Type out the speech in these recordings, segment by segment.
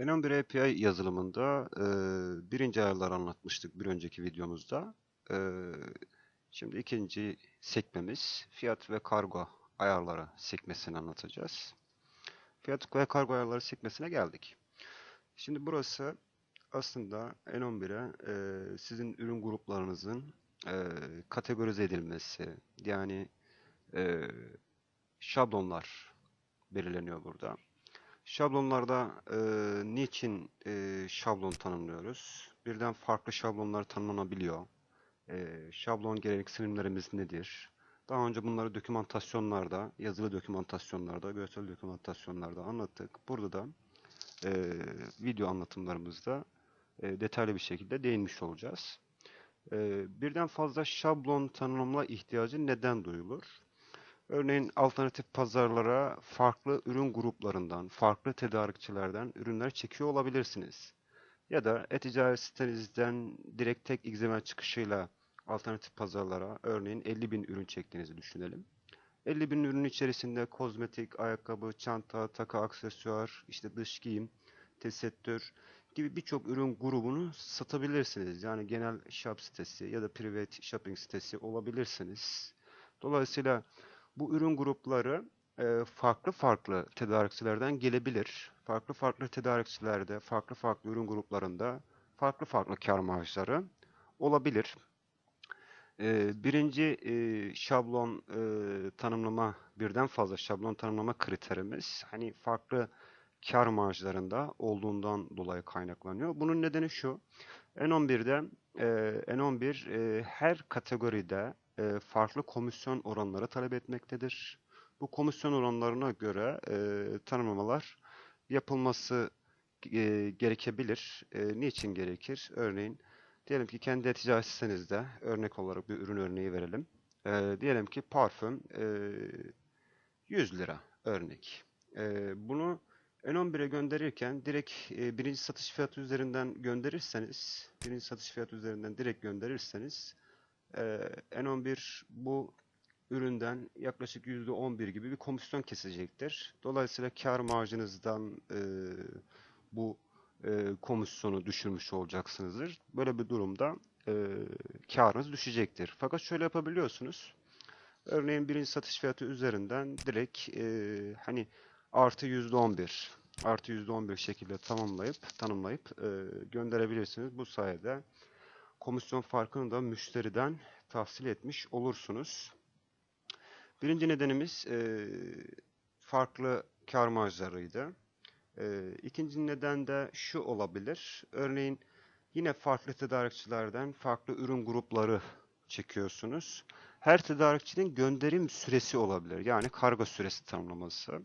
N11 API yazılımında e, birinci ayarları anlatmıştık bir önceki videomuzda. E, şimdi ikinci sekmemiz fiyat ve kargo ayarları sekmesini anlatacağız. Fiyat ve kargo ayarları sekmesine geldik. Şimdi burası aslında N11'e e, sizin ürün gruplarınızın e, kategorize edilmesi yani e, şablonlar belirleniyor burada. Şablonlarda e, niçin e, şablon tanımlıyoruz? Birden farklı şablonlar tanımlanabiliyor. E, şablon gereksinimlerimiz nedir? Daha önce bunları dokümantasyonlarda, yazılı dokümantasyonlarda, görsel dokümantasyonlarda anlattık. Burada da e, video anlatımlarımızda e, detaylı bir şekilde değinmiş olacağız. E, birden fazla şablon tanımlama ihtiyacı neden duyulur? Örneğin alternatif pazarlara farklı ürün gruplarından, farklı tedarikçilerden ürünler çekiyor olabilirsiniz. Ya da e-ticaret sitenizden direkt tek XML çıkışıyla alternatif pazarlara örneğin 50 bin ürün çektiğinizi düşünelim. 50 bin ürün içerisinde kozmetik, ayakkabı, çanta, takı, aksesuar, işte dış giyim, tesettür gibi birçok ürün grubunu satabilirsiniz. Yani genel shop sitesi ya da private shopping sitesi olabilirsiniz. Dolayısıyla bu ürün grupları e, farklı farklı tedarikçilerden gelebilir. Farklı farklı tedarikçilerde, farklı farklı ürün gruplarında farklı farklı kar marjları olabilir. E, birinci e, şablon tanımlama, birden fazla şablon tanımlama kriterimiz hani farklı kar marjlarında olduğundan dolayı kaynaklanıyor. Bunun nedeni şu. N11'de N11 her kategoride e, farklı komisyon oranları talep etmektedir. Bu komisyon oranlarına göre e, tanımlamalar yapılması e, gerekebilir. E, niçin gerekir? Örneğin diyelim ki kendi ticaret sitenizde örnek olarak bir ürün örneği verelim. E, diyelim ki parfüm e, 100 lira örnek. E, bunu N11'e gönderirken direkt e, birinci satış fiyatı üzerinden gönderirseniz, birinci satış fiyatı üzerinden direkt gönderirseniz ee, N11 bu üründen yaklaşık %11 gibi bir komisyon kesecektir. Dolayısıyla kar marjınızdan e, bu e, komisyonu düşürmüş olacaksınızdır. Böyle bir durumda e, karınız düşecektir. Fakat şöyle yapabiliyorsunuz. Örneğin birinci satış fiyatı üzerinden direkt e, hani artı %11 artı %11 şekilde tamamlayıp tanımlayıp e, gönderebilirsiniz. Bu sayede komisyon farkını da müşteriden tahsil etmiş olursunuz. Birinci nedenimiz e, farklı kar marjlarıydı. E, ikinci neden de şu olabilir. Örneğin yine farklı tedarikçilerden farklı ürün grupları çekiyorsunuz. Her tedarikçinin gönderim süresi olabilir. Yani kargo süresi tanımlaması.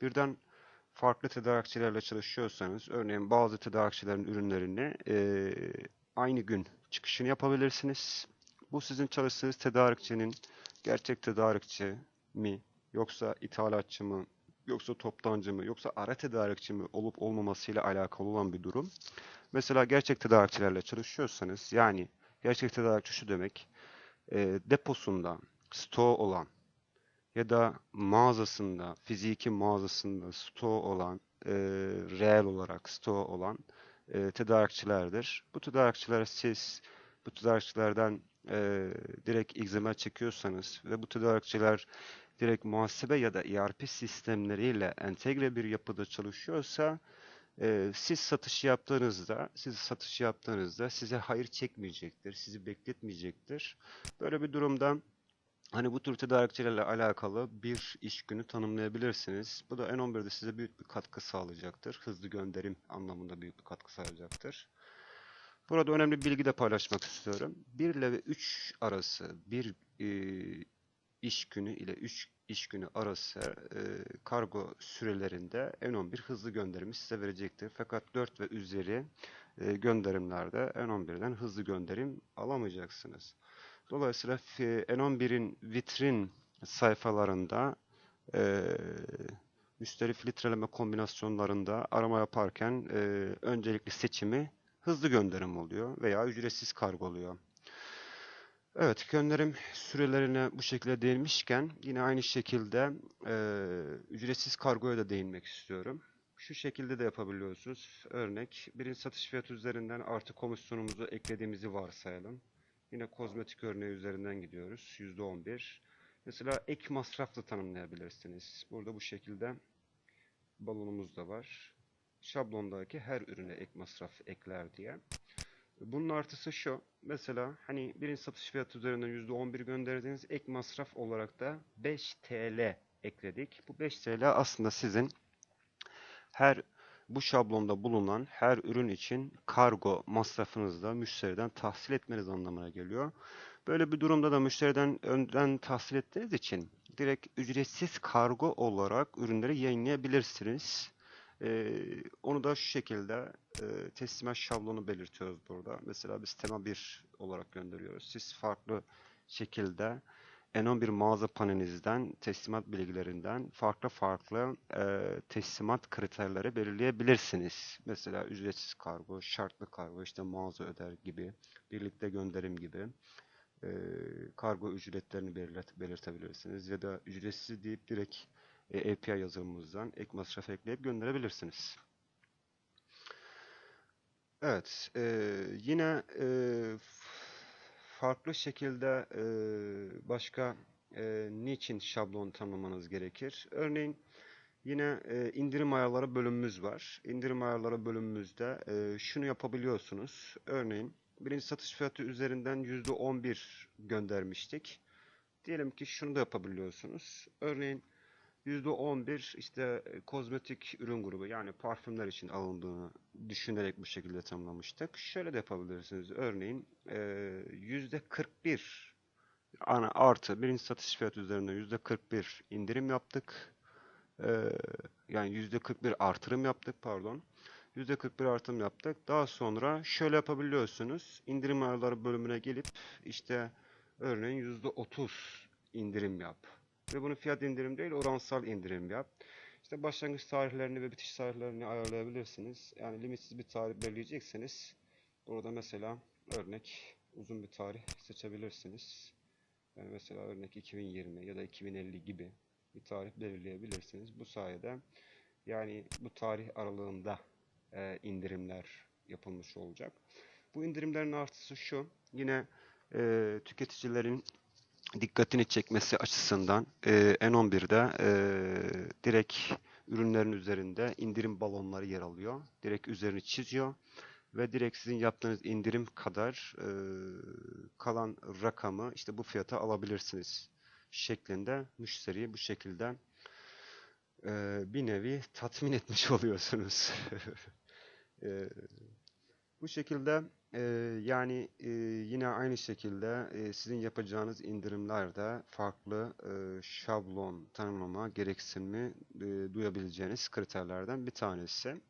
Birden farklı tedarikçilerle çalışıyorsanız, örneğin bazı tedarikçilerin ürünlerini e, aynı gün çıkışını yapabilirsiniz. Bu sizin çalıştığınız tedarikçinin gerçek tedarikçi mi yoksa ithalatçı mı yoksa toptancı mı yoksa ara tedarikçi mi olup olmamasıyla alakalı olan bir durum. Mesela gerçek tedarikçilerle çalışıyorsanız yani gerçek tedarikçi şu demek e, deposunda stoğu olan ya da mağazasında fiziki mağazasında stoğu olan e, reel olarak stoğu olan e, tedarikçilerdir. Bu tedarikçilere siz bu tedarikçilerden e, direkt XML çekiyorsanız ve bu tedarikçiler direkt muhasebe ya da ERP sistemleriyle entegre bir yapıda çalışıyorsa e, siz satış yaptığınızda siz satış yaptığınızda size hayır çekmeyecektir, sizi bekletmeyecektir. Böyle bir durumda Hani bu tür tedarikçilerle alakalı bir iş günü tanımlayabilirsiniz. Bu da N11'de size büyük bir katkı sağlayacaktır. Hızlı gönderim anlamında büyük bir katkı sağlayacaktır. Burada önemli bir bilgi de paylaşmak istiyorum. 1 ile 3 arası bir e, iş günü ile 3 iş günü arası e, kargo sürelerinde N11 hızlı gönderimi size verecektir. Fakat 4 ve üzeri e, gönderimlerde N11'den hızlı gönderim alamayacaksınız. Dolayısıyla N11'in vitrin sayfalarında e, müşteri filtreleme kombinasyonlarında arama yaparken e, öncelikli seçimi hızlı gönderim oluyor veya ücretsiz kargo oluyor. Evet, gönderim sürelerine bu şekilde değinmişken yine aynı şekilde e, ücretsiz kargoya da değinmek istiyorum. Şu şekilde de yapabiliyorsunuz. Örnek birinci satış fiyatı üzerinden artı komisyonumuzu eklediğimizi varsayalım. Yine kozmetik örneği üzerinden gidiyoruz. %11. Mesela ek masraf da tanımlayabilirsiniz. Burada bu şekilde balonumuz da var. Şablondaki her ürüne ek masraf ekler diye. Bunun artısı şu. Mesela hani birinci satış fiyatı üzerinden %11 gönderdiğiniz ek masraf olarak da 5 TL ekledik. Bu 5 TL aslında sizin her bu şablonda bulunan her ürün için kargo masrafınızı da müşteriden tahsil etmeniz anlamına geliyor. Böyle bir durumda da müşteriden önden tahsil ettiğiniz için direkt ücretsiz kargo olarak ürünleri yayınlayabilirsiniz. Ee, onu da şu şekilde e, teslimat şablonu belirtiyoruz burada. Mesela biz tema 1 olarak gönderiyoruz. Siz farklı şekilde N11 mağaza panelinizden teslimat bilgilerinden farklı farklı e, teslimat kriterleri belirleyebilirsiniz. Mesela ücretsiz kargo, şartlı kargo, işte mağaza öder gibi, birlikte gönderim gibi e, kargo ücretlerini belirt belirtebilirsiniz. Ya da ücretsiz deyip direkt e, API yazılımımızdan ek masraf ekleyip gönderebilirsiniz. Evet, e, yine e, farklı şekilde e, başka e, niçin şablon tanımlamanız gerekir? Örneğin yine e, indirim ayarları bölümümüz var. İndirim ayarları bölümümüzde e, şunu yapabiliyorsunuz. Örneğin birinci satış fiyatı üzerinden %11 göndermiştik. Diyelim ki şunu da yapabiliyorsunuz. Örneğin %11 işte e, kozmetik ürün grubu yani parfümler için alındığını düşünerek bu şekilde tanımlamıştık. Şöyle de yapabilirsiniz. Örneğin e, %41 ana artı birinci satış fiyatı üzerinden %41 indirim yaptık. E, yani %41 artırım yaptık pardon. %41 artırım yaptık. Daha sonra şöyle yapabiliyorsunuz. İndirim ayarları bölümüne gelip işte örneğin %30 indirim yap ve bunu fiyat indirim değil oransal indirim yap. İşte başlangıç tarihlerini ve bitiş tarihlerini ayarlayabilirsiniz. Yani limitsiz bir tarih belirleyecekseniz burada mesela örnek uzun bir tarih seçebilirsiniz. Yani mesela örnek 2020 ya da 2050 gibi bir tarih belirleyebilirsiniz. Bu sayede yani bu tarih aralığında e, indirimler yapılmış olacak. Bu indirimlerin artısı şu. Yine e, tüketicilerin dikkatini çekmesi açısından e, N11'de e, direkt ürünlerin üzerinde indirim balonları yer alıyor. Direkt üzerini çiziyor ve direkt sizin yaptığınız indirim kadar e, kalan rakamı işte bu fiyata alabilirsiniz şeklinde müşteriyi bu şekilde e, bir nevi tatmin etmiş oluyorsunuz. e, bu şekilde e, yani e, yine aynı şekilde e, sizin yapacağınız indirimlerde farklı e, şablon tanımlama gereksinimi e, duyabileceğiniz kriterlerden bir tanesi.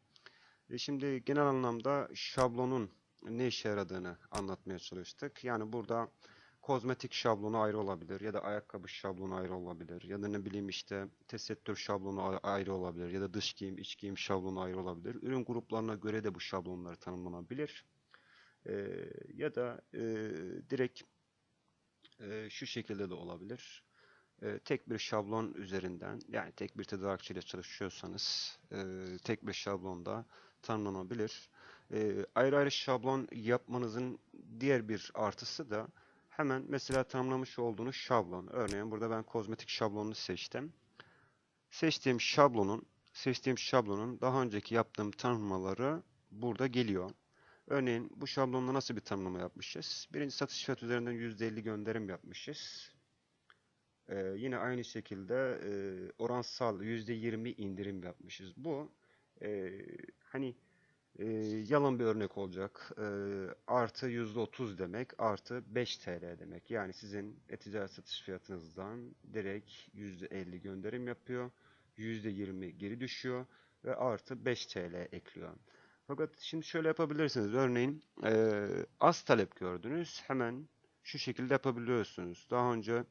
E, şimdi genel anlamda şablonun ne işe yaradığını anlatmaya çalıştık. Yani burada kozmetik şablonu ayrı olabilir ya da ayakkabı şablonu ayrı olabilir ya da ne bileyim işte tesettür şablonu ayrı olabilir ya da dış giyim, iç giyim şablonu ayrı olabilir. Ürün gruplarına göre de bu şablonlar tanımlanabilir. Ee, ya da e, direkt e, şu şekilde de olabilir. E, tek bir şablon üzerinden yani tek bir tedarikçiyle çalışıyorsanız e, tek bir şablonda tanımlanabilir. E, ayrı ayrı şablon yapmanızın diğer bir artısı da hemen mesela tanımlamış olduğunuz şablon. Örneğin burada ben kozmetik şablonunu seçtim. Seçtiğim şablonun seçtiğim şablonun daha önceki yaptığım tanımlamaları burada geliyor. Örneğin bu şablonda nasıl bir tanımlama yapmışız? Birinci satış fiyat üzerinden %50 gönderim yapmışız. Ee, yine aynı şekilde e, oransal %20 indirim yapmışız. Bu e, hani e, yalan bir örnek olacak. E, artı %30 demek artı 5 TL demek. Yani sizin e-ticaret satış fiyatınızdan direkt %50 gönderim yapıyor. %20 geri düşüyor ve artı 5 TL ekliyor. Fakat şimdi şöyle yapabilirsiniz. Örneğin e, az talep gördünüz. Hemen şu şekilde yapabiliyorsunuz. Daha önce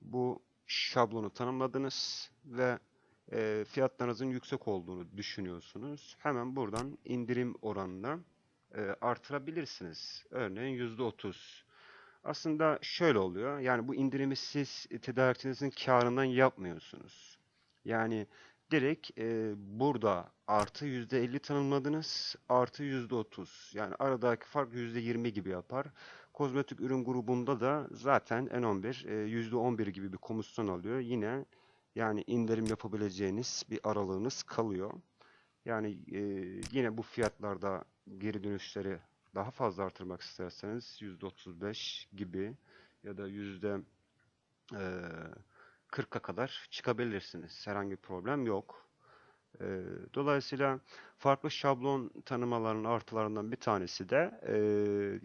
bu şablonu tanımladınız ve e, fiyatlarınızın yüksek olduğunu düşünüyorsunuz. Hemen buradan indirim oranına e, artırabilirsiniz. Örneğin %30. Aslında şöyle oluyor. Yani bu indirimi siz tedarikçinizin karından yapmıyorsunuz. Yani direkt e, burada artı %50 tanımladınız, artı %30. Yani aradaki fark %20 gibi yapar. Kozmetik ürün grubunda da zaten N11 e, %11 gibi bir komisyon alıyor. Yine yani indirim yapabileceğiniz bir aralığınız kalıyor. Yani e, yine bu fiyatlarda geri dönüşleri daha fazla artırmak isterseniz %35 gibi ya da yüzde e, 40'a kadar çıkabilirsiniz. Herhangi bir problem yok. E, dolayısıyla farklı şablon tanımaların artılarından bir tanesi de e,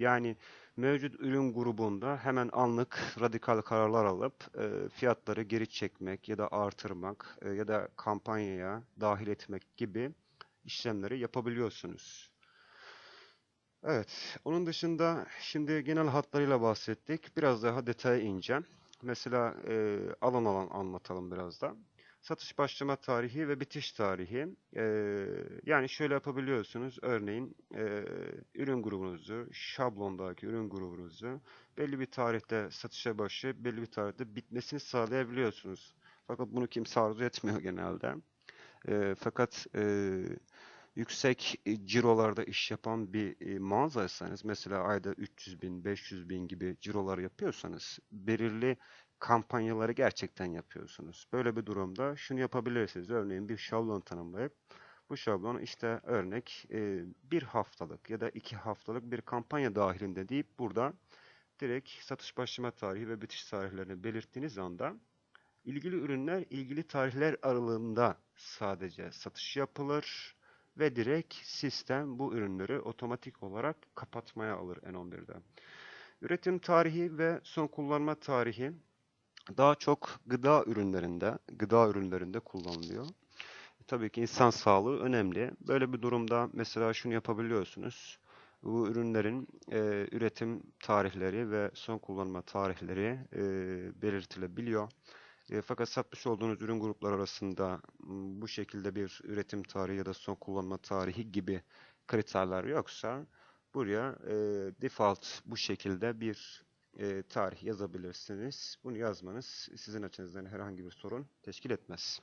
yani mevcut ürün grubunda hemen anlık radikal kararlar alıp e, fiyatları geri çekmek ya da artırmak e, ya da kampanyaya dahil etmek gibi işlemleri yapabiliyorsunuz. Evet, onun dışında şimdi genel hatlarıyla bahsettik. Biraz daha detaya ineceğim. Mesela e, alan alan anlatalım biraz da. Satış başlama tarihi ve bitiş tarihi. E, yani şöyle yapabiliyorsunuz. Örneğin e, ürün grubunuzu, şablondaki ürün grubunuzu belli bir tarihte satışa başlayıp belli bir tarihte bitmesini sağlayabiliyorsunuz. Fakat bunu kimse arzu etmiyor genelde. E, fakat e, yüksek e, cirolarda iş yapan bir e, mağazaysanız mesela ayda 300 bin, 500 bin gibi cirolar yapıyorsanız belirli kampanyaları gerçekten yapıyorsunuz. Böyle bir durumda şunu yapabilirsiniz. Örneğin bir şablon tanımlayıp bu şablon işte örnek e, bir haftalık ya da iki haftalık bir kampanya dahilinde deyip burada direkt satış başlama tarihi ve bitiş tarihlerini belirttiğiniz anda ilgili ürünler ilgili tarihler aralığında sadece satış yapılır ve direkt sistem bu ürünleri otomatik olarak kapatmaya alır N11'de. Üretim tarihi ve son kullanma tarihi daha çok gıda ürünlerinde, gıda ürünlerinde kullanılıyor. Tabii ki insan sağlığı önemli. Böyle bir durumda mesela şunu yapabiliyorsunuz. Bu ürünlerin e, üretim tarihleri ve son kullanma tarihleri e, belirtilebiliyor. E, fakat satmış olduğunuz ürün grupları arasında bu şekilde bir üretim tarihi ya da son kullanma tarihi gibi kriterler yoksa buraya e, default bu şekilde bir e, tarih yazabilirsiniz. Bunu yazmanız sizin açınızdan herhangi bir sorun teşkil etmez.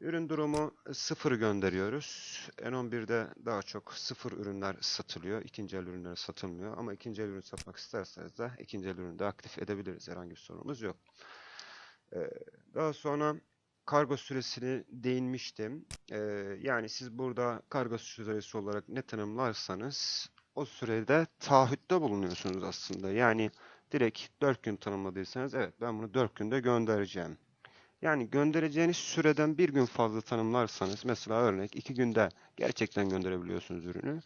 Ürün durumu sıfır gönderiyoruz. N11'de daha çok sıfır ürünler satılıyor. İkinci el ürünler satılmıyor. Ama ikinci el ürün satmak isterseniz de ikinci el ürünü de aktif edebiliriz. Herhangi bir sorunumuz yok. Ee, daha sonra kargo süresini değinmiştim. Ee, yani siz burada kargo süresi olarak ne tanımlarsanız o sürede taahhütte bulunuyorsunuz aslında. Yani direkt 4 gün tanımladıysanız evet ben bunu 4 günde göndereceğim. Yani göndereceğiniz süreden bir gün fazla tanımlarsanız mesela örnek 2 günde gerçekten gönderebiliyorsunuz ürünü.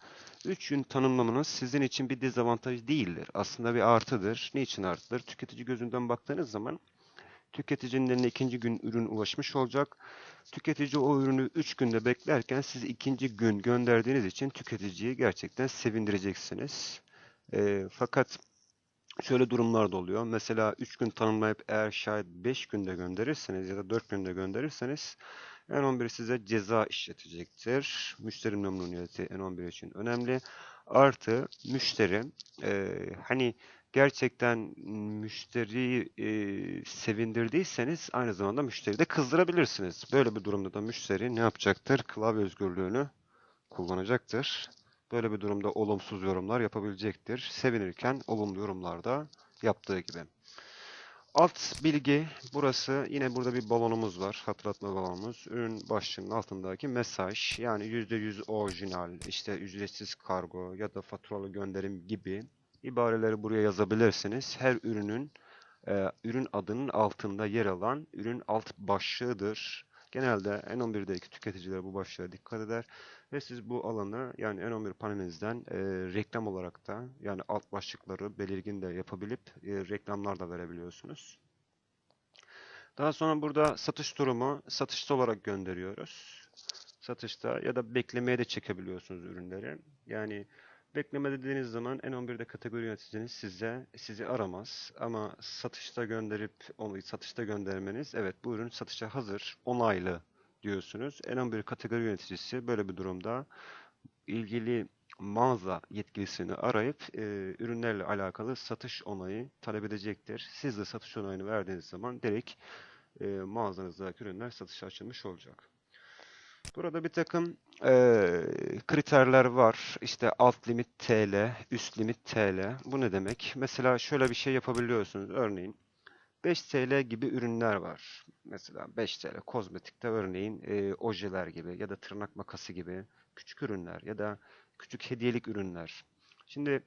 3 gün tanımlamanız sizin için bir dezavantaj değildir. Aslında bir artıdır. Niçin artıdır? Tüketici gözünden baktığınız zaman Tüketicinin eline ikinci gün ürün ulaşmış olacak. Tüketici o ürünü 3 günde beklerken siz ikinci gün gönderdiğiniz için tüketiciyi gerçekten sevindireceksiniz. E, fakat şöyle durumlar da oluyor. Mesela 3 gün tanımlayıp eğer şayet 5 günde gönderirseniz ya da 4 günde gönderirseniz N11 size ceza işletecektir. Müşteri memnuniyeti N11 için önemli. Artı müşteri e, hani gerçekten müşteriyi e, sevindirdiyseniz aynı zamanda müşteriyi de kızdırabilirsiniz. Böyle bir durumda da müşteri ne yapacaktır? Klavye özgürlüğünü kullanacaktır. Böyle bir durumda olumsuz yorumlar yapabilecektir. Sevinirken olumlu yorumlarda yaptığı gibi. Alt bilgi burası yine burada bir balonumuz var. Hatırlatma balonumuz. Ürün başlığının altındaki mesaj yani %100 orijinal, işte ücretsiz kargo ya da faturalı gönderim gibi ibareleri buraya yazabilirsiniz. Her ürünün e, ürün adının altında yer alan ürün alt başlığıdır. Genelde N11'deki tüketiciler bu başlığa dikkat eder ve siz bu alanı yani N11 panelinizden e, reklam olarak da yani alt başlıkları belirgin de yapabilip e, reklamlar da verebiliyorsunuz. Daha sonra burada satış durumu satışta olarak gönderiyoruz. Satışta ya da beklemeye de çekebiliyorsunuz ürünleri. Yani Bekleme dediğiniz zaman N11'de kategori yöneticiniz size sizi aramaz ama satışta gönderip onu satışta göndermeniz evet bu ürün satışa hazır, onaylı diyorsunuz. N11 kategori yöneticisi böyle bir durumda ilgili mağaza yetkilisini arayıp e, ürünlerle alakalı satış onayı talep edecektir. Siz de satış onayını verdiğiniz zaman direkt e, mağazanızdaki ürünler satışa açılmış olacak. Burada bir takım eee, kriterler var. İşte alt limit TL, üst limit TL. Bu ne demek? Mesela şöyle bir şey yapabiliyorsunuz. Örneğin 5 TL gibi ürünler var. Mesela 5 TL kozmetikte örneğin eee, ojeler gibi ya da tırnak makası gibi küçük ürünler ya da küçük hediyelik ürünler. Şimdi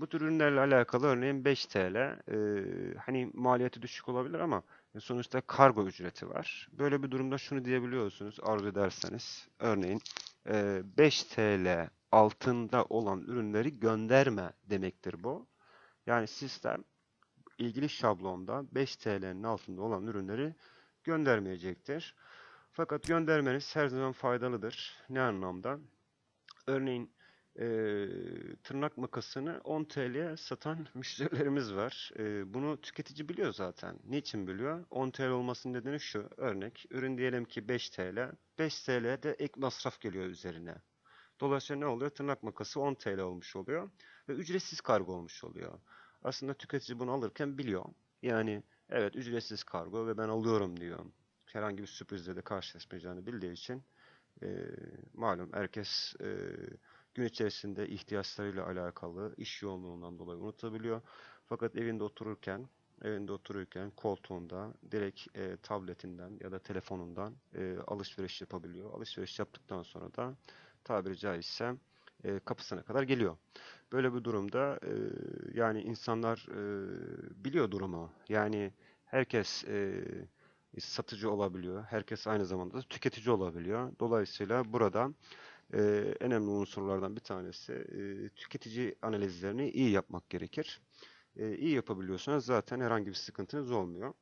bu tür ürünlerle alakalı örneğin 5 TL eee, hani maliyeti düşük olabilir ama sonuçta kargo ücreti var. Böyle bir durumda şunu diyebiliyorsunuz arzu ederseniz. Örneğin eee, 5 TL altında olan ürünleri gönderme demektir bu. Yani sistem ilgili şablonda 5 TL'nin altında olan ürünleri göndermeyecektir. Fakat göndermeniz her zaman faydalıdır. Ne anlamda? Örneğin eee, tırnak makasını 10 TL'ye satan müşterilerimiz var. Eee, bunu tüketici biliyor zaten. Niçin biliyor? 10 TL olmasının nedeni şu. Örnek, ürün diyelim ki 5 TL. 5 TL de ek masraf geliyor üzerine. Dolayısıyla ne oluyor? Tırnak makası 10 TL olmuş oluyor ve ücretsiz kargo olmuş oluyor. Aslında tüketici bunu alırken biliyor. Yani evet ücretsiz kargo ve ben alıyorum diyor. Herhangi bir sürprizle de karşılaşmayacağını bildiği için eee, malum herkes eee, gün içerisinde ihtiyaçlarıyla alakalı iş yoğunluğundan dolayı unutabiliyor. Fakat evinde otururken evinde otururken koltuğunda direkt eee, tabletinden ya da telefonundan eee, alışveriş yapabiliyor. Alışveriş yaptıktan sonra da tabiri caizse eee, kapısına kadar geliyor. Böyle bir durumda eee, yani insanlar eee, biliyor durumu. Yani herkes eee, satıcı olabiliyor. Herkes aynı zamanda da tüketici olabiliyor. Dolayısıyla burada en önemli unsurlardan bir tanesi eee, tüketici analizlerini iyi yapmak gerekir. Eee, iyi yapabiliyorsanız zaten herhangi bir sıkıntınız olmuyor.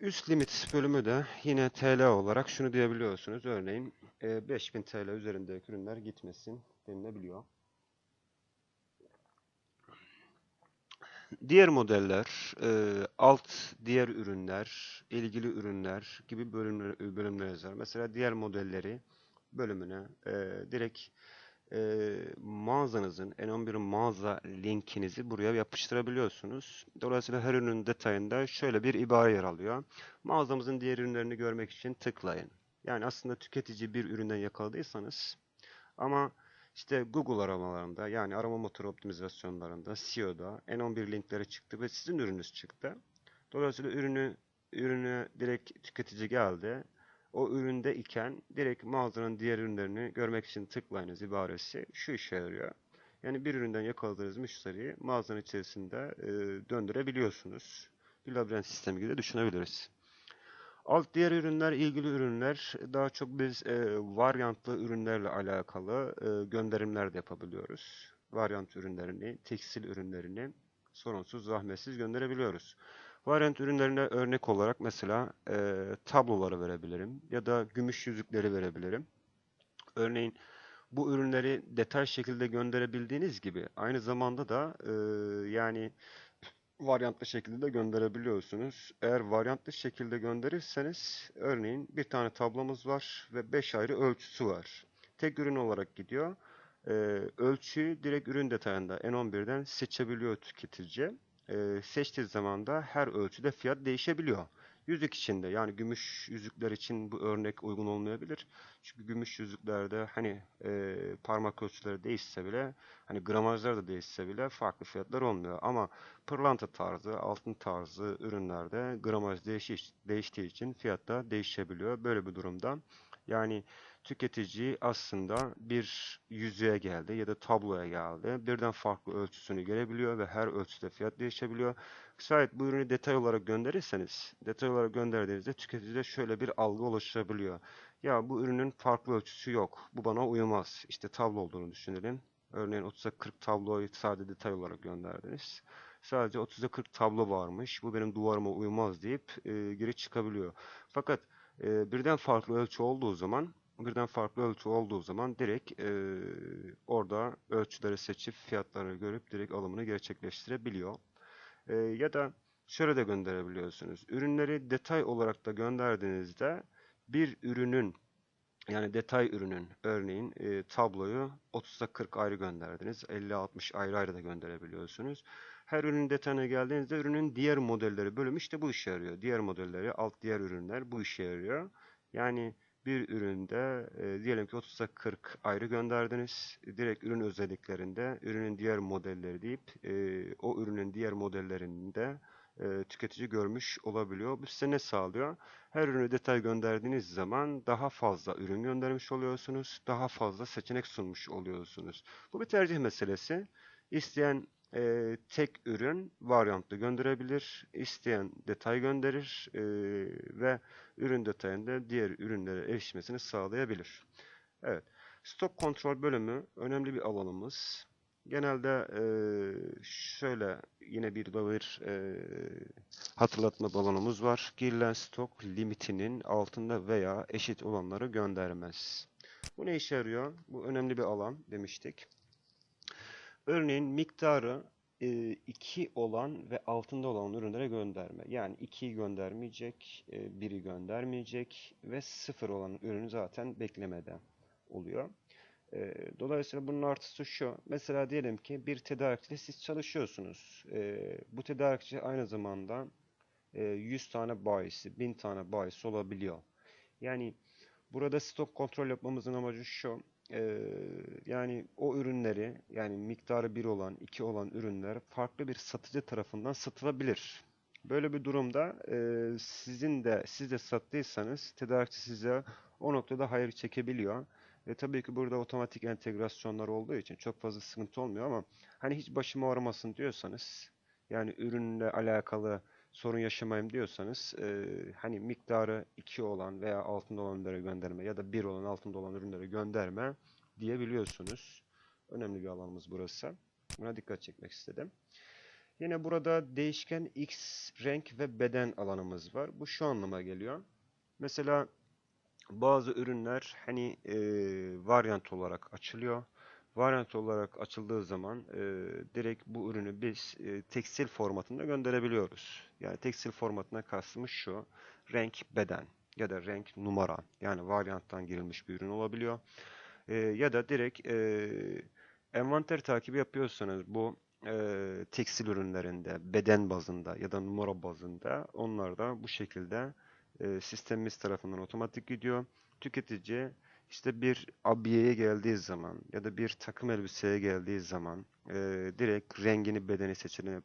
Üst limit bölümü de yine TL olarak şunu diyebiliyorsunuz. Örneğin eee, 5000 TL üzerindeki ürünler gitmesin denilebiliyor. Diğer modeller, e, alt diğer ürünler, ilgili ürünler gibi bölümler, bölümler yazar. Mesela diğer modelleri bölümüne e, direkt e, mağazanızın N11 mağaza linkinizi buraya yapıştırabiliyorsunuz. Dolayısıyla her ürünün detayında şöyle bir ibare yer alıyor. Mağazamızın diğer ürünlerini görmek için tıklayın. Yani aslında tüketici bir üründen yakaladıysanız ama işte Google aramalarında yani arama motoru optimizasyonlarında SEO'da N11 linkleri çıktı ve sizin ürününüz çıktı. Dolayısıyla ürünü ürünü direkt tüketici geldi. O üründe iken direkt mağazanın diğer ürünlerini görmek için tıklayınız ibaresi şu işe yarıyor. Yani bir üründen yakaladığınız müşteriyi mağazanın içerisinde e, döndürebiliyorsunuz. Bir labirent sistemi gibi de düşünebiliriz. Alt diğer ürünler, ilgili ürünler daha çok biz e, varyantlı ürünlerle alakalı e, gönderimler de yapabiliyoruz. Varyant ürünlerini, tekstil ürünlerini sorunsuz, zahmetsiz gönderebiliyoruz. Varyant ürünlerine örnek olarak mesela e, tabloları verebilirim ya da gümüş yüzükleri verebilirim. Örneğin bu ürünleri detay şekilde gönderebildiğiniz gibi aynı zamanda da e, yani varyantlı şekilde de gönderebiliyorsunuz. Eğer varyantlı şekilde gönderirseniz örneğin bir tane tablomuz var ve 5 ayrı ölçüsü var. Tek ürün olarak gidiyor. Ee, ölçüyü direkt ürün detayında N11'den seçebiliyor tüketici. Ee, seçtiği zaman da her ölçüde fiyat değişebiliyor. Yüzük içinde yani gümüş yüzükler için bu örnek uygun olmayabilir. Çünkü gümüş yüzüklerde hani e, parmak ölçüleri değişse bile hani gramajlar da değişse bile farklı fiyatlar olmuyor. Ama pırlanta tarzı, altın tarzı ürünlerde gramaj değişiş, değiştiği için fiyat da değişebiliyor. Böyle bir durumda yani tüketici aslında bir yüzüğe geldi ya da tabloya geldi. Birden farklı ölçüsünü görebiliyor ve her ölçüde fiyat değişebiliyor. Şayet bu ürünü detay olarak gönderirseniz, detay olarak gönderdiğinizde tüketicide şöyle bir algı oluşturabiliyor. Ya bu ürünün farklı ölçüsü yok. Bu bana uymaz. İşte tablo olduğunu düşünelim. Örneğin 30'a 40 tabloyu sadece detay olarak gönderdiniz. Sadece 30'a 40 tablo varmış. Bu benim duvarıma uymaz deyip e, geri çıkabiliyor. Fakat e, birden farklı ölçü olduğu zaman birden farklı ölçü olduğu zaman direkt e, orada ölçüleri seçip fiyatları görüp direkt alımını gerçekleştirebiliyor. E, ya da şöyle de gönderebiliyorsunuz. Ürünleri detay olarak da gönderdiğinizde bir ürünün yani detay ürünün örneğin e, tabloyu 30'a 40 ayrı gönderdiniz. 50-60 ayrı ayrı da gönderebiliyorsunuz. Her ürünün detayına geldiğinizde ürünün diğer modelleri bölümü işte bu işe yarıyor. Diğer modelleri, alt diğer ürünler bu işe yarıyor. Yani bir üründe e, diyelim ki 30'a 40 ayrı gönderdiniz. Direkt ürün özelliklerinde ürünün diğer modelleri deyip e, o ürünün diğer modellerinde e, tüketici görmüş olabiliyor. Bu size ne sağlıyor? Her ürünü detay gönderdiğiniz zaman daha fazla ürün göndermiş oluyorsunuz. Daha fazla seçenek sunmuş oluyorsunuz. Bu bir tercih meselesi. İsteyen e, tek ürün varyantlı gönderebilir. İsteyen detay gönderir e, ve ürün detayında diğer ürünlere erişmesini sağlayabilir. Evet. Stok kontrol bölümü önemli bir alanımız. Genelde e, şöyle yine bir de bir e, hatırlatma balonumuz var. Girilen stok limitinin altında veya eşit olanları göndermez. Bu ne işe yarıyor? Bu önemli bir alan demiştik. Örneğin miktarı 2 olan ve altında olan ürünlere gönderme. Yani 2'yi göndermeyecek, 1'i göndermeyecek ve 0 olan ürün zaten beklemede oluyor. E, Dolayısıyla bunun artısı şu. Mesela diyelim ki bir tedarikçide siz çalışıyorsunuz. E, Bu tedarikçi aynı zamanda e, 100 tane bayisi, 1000 tane bayisi olabiliyor. Yani burada stok kontrol yapmamızın amacı şu. E, Yani o ürünleri yani miktarı 1 olan, 2 olan ürünler farklı bir satıcı tarafından satılabilir. Böyle bir durumda e, sizin de siz de sattıysanız tedarikçi size o noktada hayır çekebiliyor. Ve tabii ki burada otomatik entegrasyonlar olduğu için çok fazla sıkıntı olmuyor ama hani hiç başım ağrımasın diyorsanız yani ürünle alakalı sorun yaşamayayım diyorsanız e, hani miktarı 2 olan veya altında olan ürünlere gönderme ya da 1 olan altında olan ürünlere gönderme diyebiliyorsunuz. Önemli bir alanımız burası. Buna dikkat çekmek istedim. Yine burada değişken X renk ve beden alanımız var. Bu şu anlama geliyor. Mesela bazı ürünler hani e, varyant olarak açılıyor. Varyant olarak açıldığı zaman e, direkt bu ürünü biz e, tekstil formatında gönderebiliyoruz. Yani tekstil formatına kastımız şu. Renk beden ya da renk numara. Yani varyanttan girilmiş bir ürün olabiliyor. E, ya da direkt e, envanter takibi yapıyorsanız bu e, tekstil ürünlerinde beden bazında ya da numara bazında onlar da bu şekilde e, sistemimiz tarafından otomatik gidiyor. Tüketici işte bir abiyeye geldiği zaman ya da bir takım elbiseye geldiği zaman e, direkt rengini bedeni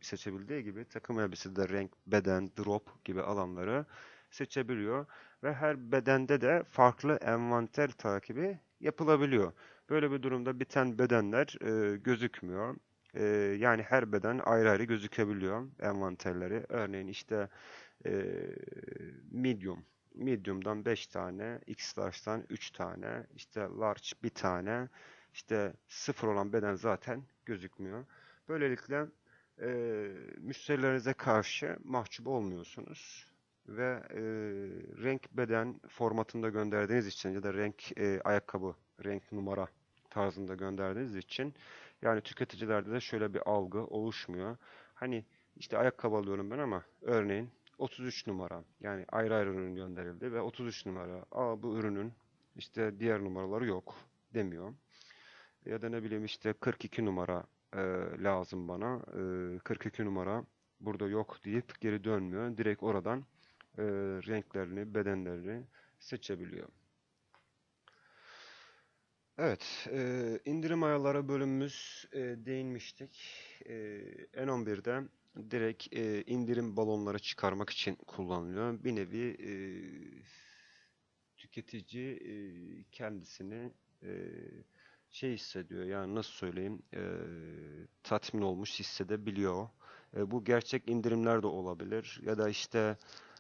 seçebildiği gibi takım elbisede renk, beden, drop gibi alanları seçebiliyor. Ve her bedende de farklı envanter takibi yapılabiliyor. Böyle bir durumda biten bedenler e, gözükmüyor. E, yani her beden ayrı ayrı gözükebiliyor envanterleri. Örneğin işte e, medium. Medium'dan 5 tane, X large'dan 3 tane, işte large bir tane, işte sıfır olan beden zaten gözükmüyor. Böylelikle e, müşterilerinize karşı mahcup olmuyorsunuz ve e, renk beden formatında gönderdiğiniz için ya da renk e, ayakkabı, renk numara tarzında gönderdiğiniz için yani tüketicilerde de şöyle bir algı oluşmuyor. Hani işte ayakkabı alıyorum ben ama örneğin 33 numara yani ayrı ayrı ürün gönderildi ve 33 numara aa bu ürünün işte diğer numaraları yok demiyor. Ya da ne bileyim işte 42 numara e, lazım bana. E, 42 numara burada yok deyip geri dönmüyor. Direkt oradan e, renklerini, bedenlerini seçebiliyor. Evet, e, indirim ayarları bölümümüz e, değinmiştik. E, N11'de direkt e, indirim balonları çıkarmak için kullanılıyor. Bir nevi e, tüketici e, kendisini e, şey hissediyor yani nasıl söyleyeyim e, tatmin olmuş hissedebiliyor. E, bu gerçek indirimler de olabilir ya da işte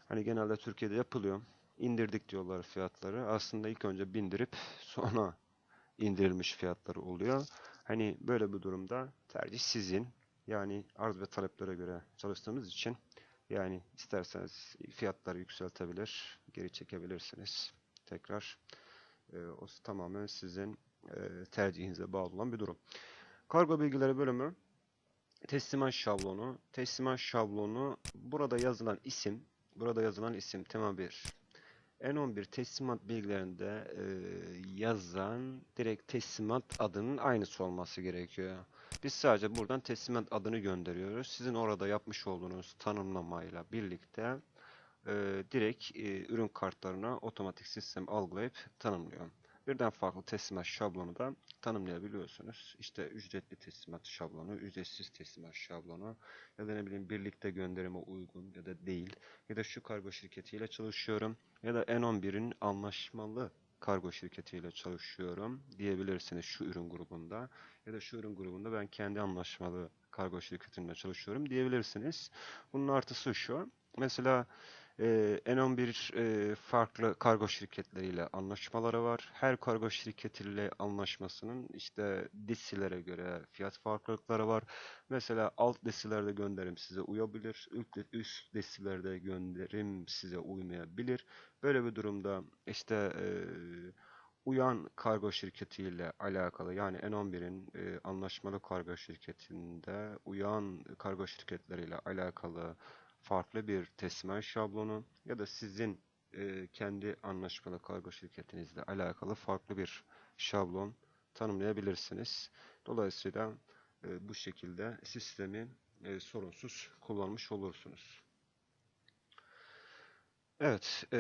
hani genelde Türkiye'de yapılıyor. İndirdik diyorlar fiyatları. Aslında ilk önce bindirip sonra indirilmiş fiyatları oluyor. Hani böyle bir durumda tercih sizin. Yani arz ve taleplere göre çalıştığımız için yani isterseniz fiyatları yükseltebilir, geri çekebilirsiniz. Tekrar e, o tamamen sizin e, tercihinize bağlı olan bir durum. Kargo bilgileri bölümü teslimat şablonu. Teslimat şablonu burada yazılan isim, burada yazılan isim tema 1. N11 teslimat bilgilerinde e, yazan direkt teslimat adının aynısı olması gerekiyor. Biz sadece buradan teslimat adını gönderiyoruz. Sizin orada yapmış olduğunuz tanımlamayla birlikte e, direkt e, ürün kartlarına otomatik sistem algılayıp tanımlıyor. Birden farklı teslimat şablonu da tanımlayabiliyorsunuz. İşte ücretli teslimat şablonu, ücretsiz teslimat şablonu ya da ne bileyim birlikte gönderime uygun ya da değil ya da şu kargo şirketiyle çalışıyorum ya da N11'in anlaşmalı kargo şirketiyle çalışıyorum diyebilirsiniz şu ürün grubunda ya da şu ürün grubunda ben kendi anlaşmalı kargo şirketimle çalışıyorum diyebilirsiniz. Bunun artısı şu. Mesela e, N11 e, farklı kargo şirketleriyle anlaşmaları var. Her kargo şirketiyle anlaşmasının işte desilere göre fiyat farklılıkları var. Mesela alt desilerde gönderim size uyabilir. Üst desilerde gönderim size uymayabilir. Böyle bir durumda işte e, uyan kargo şirketiyle alakalı yani N11'in e, anlaşmalı kargo şirketinde uyan kargo şirketleriyle alakalı farklı bir teslimat şablonu ya da sizin e, kendi anlaşmalı kargo şirketinizle alakalı farklı bir şablon tanımlayabilirsiniz. Dolayısıyla e, bu şekilde sistemi e, sorunsuz kullanmış olursunuz. Evet, e,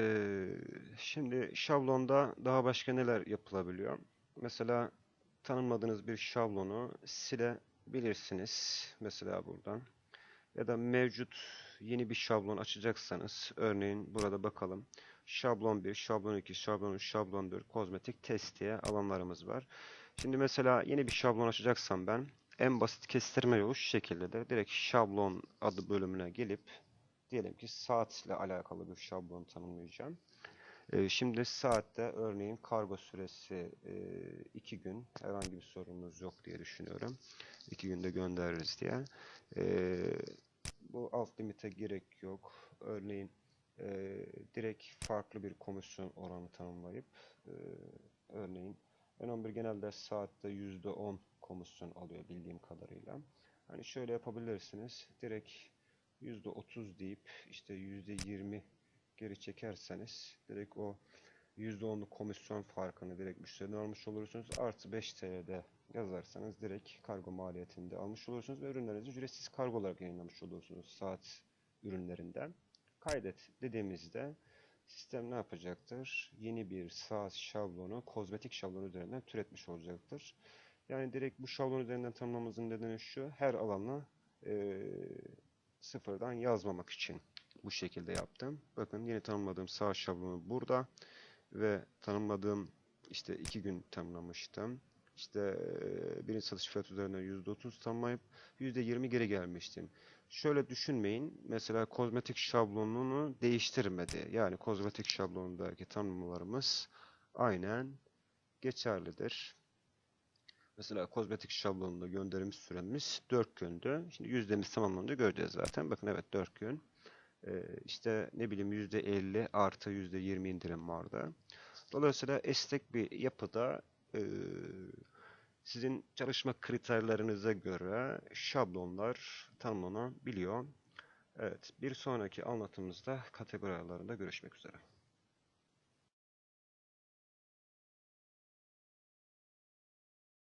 şimdi şablonda daha başka neler yapılabiliyor? Mesela tanımladığınız bir şablonu silebilirsiniz. Mesela buradan. Ya da mevcut yeni bir şablon açacaksanız, örneğin burada bakalım. Şablon 1, şablon 2, şablon 3, şablon 4, kozmetik test diye alanlarımız var. Şimdi mesela yeni bir şablon açacaksam ben, en basit kestirme yolu şu şekildedir. Direkt şablon adı bölümüne gelip, diyelim ki saatle alakalı bir şablon tanımlayacağım. Ee, şimdi saatte örneğin kargo süresi 2 gün herhangi bir sorunumuz yok diye düşünüyorum. 2 günde göndeririz diye. Ee, bu alt limite gerek yok. Örneğin e, direkt farklı bir komisyon oranı tanımlayıp e, örneğin N11 genelde saatte %10 komisyon alıyor bildiğim kadarıyla. Hani şöyle yapabilirsiniz. Direkt %30 deyip işte %20 geri çekerseniz direkt o %10'luk komisyon farkını direkt müşteriden almış olursunuz. Artı 5 TL'de yazarsanız direkt kargo maliyetini de almış olursunuz ve ürünlerinizi ücretsiz kargo olarak yayınlamış olursunuz saat ürünlerinden. Kaydet dediğimizde sistem ne yapacaktır? Yeni bir saat şablonu kozmetik şablonu üzerinden türetmiş olacaktır. Yani direkt bu şablon üzerinden tanımlamamızın nedeni şu. Her alanı e, sıfırdan yazmamak için bu şekilde yaptım. Bakın yeni tanımladığım saat şablonu burada ve tanımladığım işte iki gün tanımlamıştım. İşte birinci satış fiyatı üzerinden %30 tanımlayıp %20 geri gelmiştim. Şöyle düşünmeyin. Mesela kozmetik şablonunu değiştirmedi. Yani kozmetik şablonundaki tanımlarımız aynen geçerlidir. Mesela kozmetik şablonunda gönderim süremiz 4 gündü. Şimdi yüzdemiz tamamlandı göreceğiz zaten. Bakın evet 4 gün. Ee, işte ne bileyim %50 artı %20 indirim vardı. Dolayısıyla esnek bir yapıda e, sizin çalışma kriterlerinize göre şablonlar tanımlanabiliyor. Evet, bir sonraki anlatımızda kategori ayarlarında görüşmek üzere.